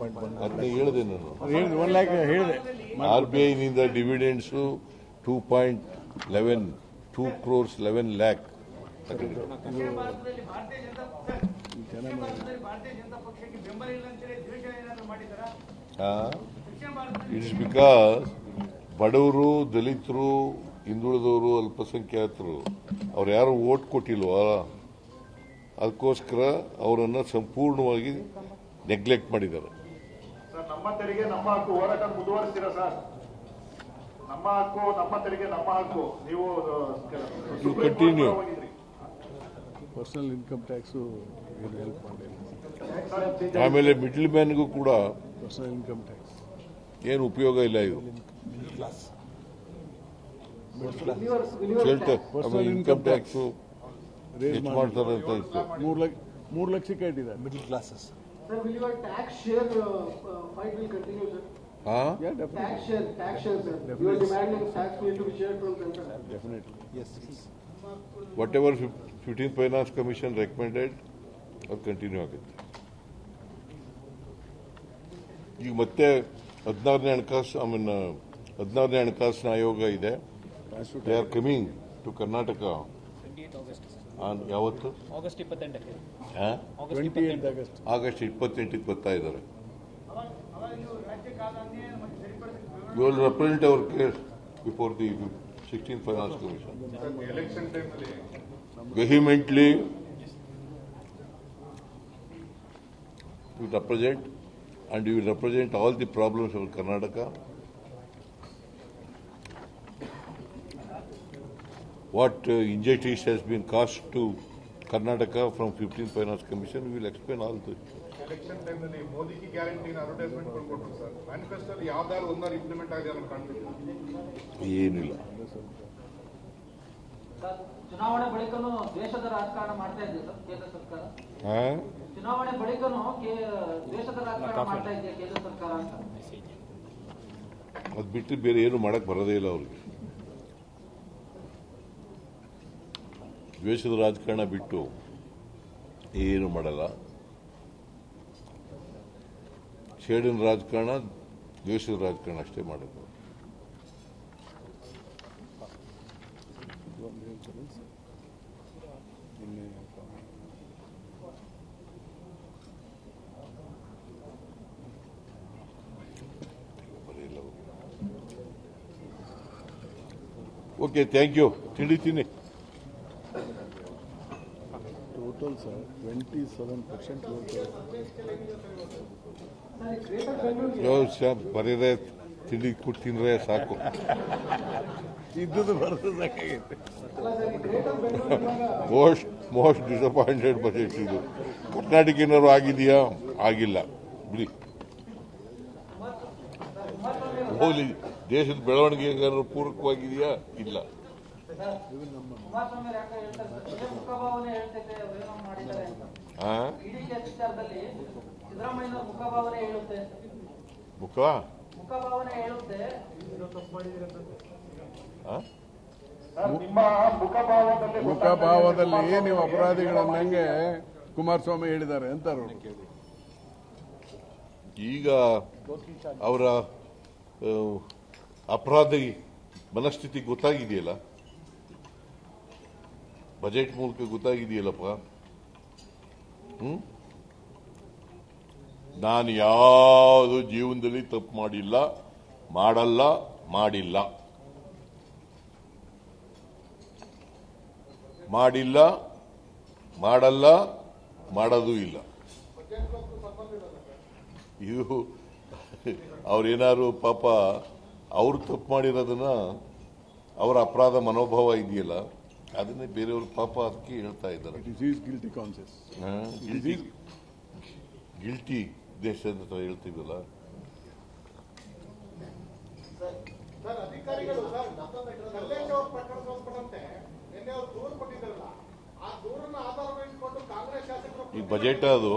ಅದನ್ನ ಹೇಳಿದೆ ನಾನು. ಹೇಳಿದೆ R B ಐನಿಂದ dividends two point eleven two crores eleven lakh it's because ಬಡವರು ದಲಿತರು ಹಿಂದುಳಿದವರು ಅಲ್ಪಸಂಖ್ಯಾತರು ಅವ್ರು ಯಾರು ಓಟ್ ಕೊಟ್ಟಿಲ್ವಾ ಅದಕ್ಕೋಸ್ಕರ ಅವರನ್ನು ಸಂಪೂರ್ಣವಾಗಿ ನೆಗ್ಲೆಕ್ಟ್ ಮಾಡಿದ್ದಾರೆ. ನಮ್ಮ ತೆರಿಗೆ ನಮ್ಮ ಹಕ್ಕು. ಹೋರಾಟ ಮುಂದುವರಿಸ್ತೀರಾ ಸರ್? ನಮ್ಮ ಹಕ್ಕು ನಮ್ಮ ತೆರಿಗೆ ನಮ್ಮ ಹಕ್ಕು. ನೀವು ಹೋಗಿದ್ರಿ. ಪರ್ಸನಲ್ ಇನ್ಕಮ್ ಟ್ಯಾಕ್ಸು ಏನು ಹೆಲ್ಪ್ ಮಾಡಿಲ್ಲ. ಆಮೇಲೆ ಮಿಡ್ಲ್ ಮ್ಯಾನ್ಗೂ ಕೂಡ ಪರ್ಸನಲ್ ಇನ್ಕಮ್ ಟ್ಯಾಕ್ಸ್ ಏನು ಉಪಯೋಗ ಇಲ್ಲ ಇದು. ಇನ್ಕಮ್ ಟ್ಯಾಕ್ಸ್ ರೇಸ್ ಮಾಡ್ತಾರೆ ಅಂತ ಇತ್ತು ಮೂರು ಲಕ್ಷ ಮೂರು ಲಕ್ಷಕ್ಕೆ ಇಟ್ಟಿದ್ದಾರೆ middle classes. Sir, will your tax share uh, uh, fight will continue, sir? ಹಾ yeah Tax share, tax share, sir. You are demanding tax need to be shared from center. Definitely Yes, yes. Whatever fifteen finance commission recommended ಅದು continue ಆಗುತ್ತೆ ಈಗ ಮತ್ತೆ ಹದಿನಾರನೇ ಹಣಕಾಸು I mean ಹದಿನಾರನೇ ಹಣಕಾಸಿನ ಆಯೋಗ ಇದೆ they are coming to Karnataka on ಯಾವತ್ತು? ಆಗಸ್ಟ್ ಇಪ್ಪತ್ತೆಂಟಕ್ಕೆ? ಆಗಸ್ಟ್ ಇಪ್ಪತ್ತೆಂಟಕ್ಕೆ. ಬರ್ತಾ ಇದ್ದಾರೆ you will represent our case before the sixteen finance commission vehemently ಟೈಮಲ್ಲಿ represent you you you will represent all the problems of Karnataka. What uh, injustice has been caused to Karnataka from 15th Finance Commission, we will explain all this. Election ಟೈಮಲ್ಲಿ ಮೋದಿಗೆ ಗ್ಯಾರಂಟಿನ advertisement ಕೊಟ್ರು sir ಮ್ಯಾನಿಫೆಸ್ಟೋಲ್ಲಿ ಯಾವ್ದಾದ್ರು ಒಂದಾರು implement ಆಗಿದೆ ಅನ್ನೋದು ಕಾಣ್ತಿದೆ. ಏನಿಲ್ಲ. ಚುನಾವಣೆ ಬಳಿಕನೂ ದ್ವೇಷದ ರಾಜಕಾರಣ ಮಾಡ್ತಾ ಇದೆ ಸರ್ ಕೇಂದ್ರ ಸರ್ಕಾರ? ಚುನಾವಣೆ ಬಳಿಕನೂ ಕೇ- ರಾಜಕಾರಣ ಮಾಡ್ತಾ ಇದೆ ಕೇಂದ್ರ ಸರ್ಕಾರ ಅಂತ? ಅದು ಬಿಟ್ಟು ಬೇರೆ ಏನು ಮಾಡಕ್ ಬರೋದೇ ಇಲ್ಲ ಅವ್ರಿಗೆ. ದ್ವೇಷದ ರಾಜಕಾರಣ ಬಿಟ್ಟು ಏನು ಮಾಡಲ್ಲ. ಶೇಡಿನ ರಾಜಕಾರಣ, ದ್ವೇಷದ ರಾಜಕಾರಣ ಅಷ್ಟೇ ಮಾಡೋದು okay, thank you. ತಿಳಿತೀನಿ total sir twenty seven percent ಬರೀರೆ ತಿಳಿ ಕೊಟ್ಟು ತಿಂದ್ರೆ ಸಾಕು. ಇದ್ದದ್ದು ಬರೋದು ಸಾಕಾಗೈತೆ. ಮೋಸ್ಟ್ ಮೋಸ್ಟ್ ಡಿಸಪಾಯಿಂಟೆಡ್ ಬಜೆಟ್ ಇದು. ಕರ್ನಾಟಕ ಏನಾದ್ರು ಆಗಿದೆಯಾ? ಆಗಿಲ್ಲ. ಬಿಡಿ. ಹೋಗ್ಲಿ ದೇಶದ ಬೆಳವಣಿಗೆ ಏನಾದ್ರು ಪೂರಕವಾಗಿದೆಯಾ? ಇಲ್ಲ. ಮುಖ ಮುಖಭಾವನೆ ಹೇಳುತ್ತೆ ಆ? ಸರ್ ನಿಮ್ಮ ಮುಖಭಾವದಲ್ಲಿ ಮುಖಭಾವದಲ್ಲಿ ನೀವು ಅಪರಾಧಿಗಳನ್ನಂಗೆ ಕುಮಾರಸ್ವಾಮಿ ಹೇಳಿದ್ದಾರೆ ಅಂತಾರು ಈಗ ಅವರ ಅಪರಾಧಿ ಮನಸ್ಥಿತಿ ಗೊತ್ತಾಗಿದೆಯಲ್ಲ ಬಜೆಟ್ ಮೂಲಕ ಗೊತ್ತಾಗಿದೆಯಲ್ಲಪ್ಪ ಹ್ಮ್ ನಾನು ಯಾವುದು ಜೀವನದಲ್ಲಿ ತಪ್ಪು ಮಾಡಿಲ್ಲ ಮಾಡಲ್ಲ ಮಾಡಿಲ್ಲ ಮಾಡಿಲ್ಲ ಮಾಡಲ್ಲ ಮಾಡೋದು ಇಲ್ಲ ಇದು ಅವ್ರೇನಾದ್ರು ಪಾಪ ಅವ್ರು ತಪ್ಪು ಮಾಡಿರೋದನ್ನ ಅವರ ಅಪರಾಧ ಮನೋಭಾವ ಇದೆಯಲ್ಲ? ಅದನ್ನೇ ಬೇರೆಯವರು ಪಾಪ ಅದಕ್ಕೆ ಹೇಳ್ತಾ ಇದ್ದಾರೆ. It is is guilty conscious guilty guilty ದೇಶದ ಹತ್ರ ಹೇಳ್ತೀವಲ್ಲ? ಈ ಬಜೆಟ್ ಅದು.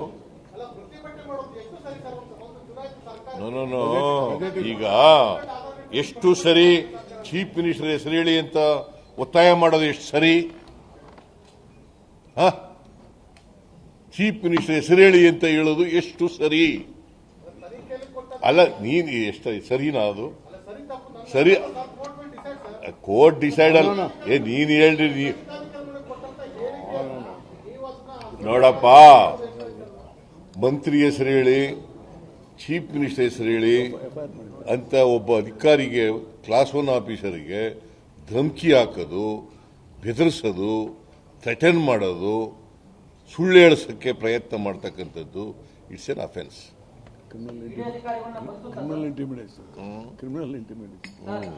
ಎಲ್ಲ ಪ್ರತಿಭಟನೆ ಮಾಡೋದು ಎಷ್ಟು ಸರಿ ಸರ್? ಒಂದು ಒಂದು ಸರ್ಕಾರ. ನೋ ನೋ ನೋ ಈಗ ಎಷ್ಟು ಸರಿ? ಚೀಫ್ ಮಿನಿಸ್ಟರ್ ಹೆಸರು ಹೇಳಿ ಅಂತ ಒತ್ತಾಯ ಮಾಡೋದು ಎಷ್ಟು ಸರಿ? ಚೀಫ್ ಮಿನಿಸ್ಟರ್ ಹೆಸರು ಹೇಳಿ ಅಂತ ಹೇಳೋದು ಎಷ್ಟು ಸರಿ? ಅಲ್ಲ ನೀನು ಎಷ್ಟು ಸರಿನಾ ಅದು? ಸರಿ. ಕೋರ್ಟ್ ಡಿಸೈಡ್ ಅಲ್ಲ. ಏ ನೀನು ಹೇಳ್ರಿ ನೀ ನೋಡಪ್ಪ. ಮಂತ್ರಿ ಹೆಸರು ಹೇಳಿ ಚೀಫ್ ಮಿನಿಸ್ಟರ್ ಹೆಸರು ಹೇಳಿ ಅಂತ ಒಬ್ಬ ಅಧಿಕಾರಿಗೆ ಕ್ಲಾಸ್ ಒನ್ ಆಫೀಸರ್ಗೆ ಧಮಕಿ ಹಾಕೋದು ಬೆದರಿಸೋದು ಥ್ರೆಟನ್ ಮಾಡೋದು ಸುಳ್ಳು ಹೇಳಿಸೋಕ್ಕೆ ಪ್ರಯತ್ನ ಮಾಡ್ತಕ್ಕಂಥದ್ದು it's an offence criminal intimidation criminal intimidation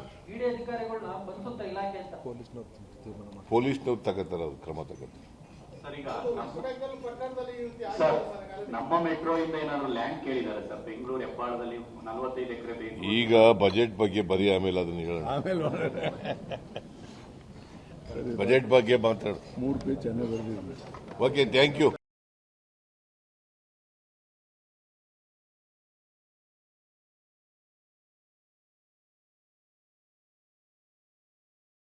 ಪೊಲೀಸ್ನವ್ರು ತಗೋತಾರೆ ಅದು ಕ್ರಮ ತಗೋತಾರೆ. ಈಗ ಬಜೆಟ್ ಬಗ್ಗೆ ಬರೀ ಆಮೇಲೆ ಅದನ್ನ ಹೇಳೋಣ. ಬಜೆಟ್ ಬಗ್ಗೆ ಮಾತಾಡ. ಮೂರು ಪೇಜ್ ಚೆನ್ನಾಗಿ ಓಕೆ ಥ್ಯಾಂಕ್ ಯು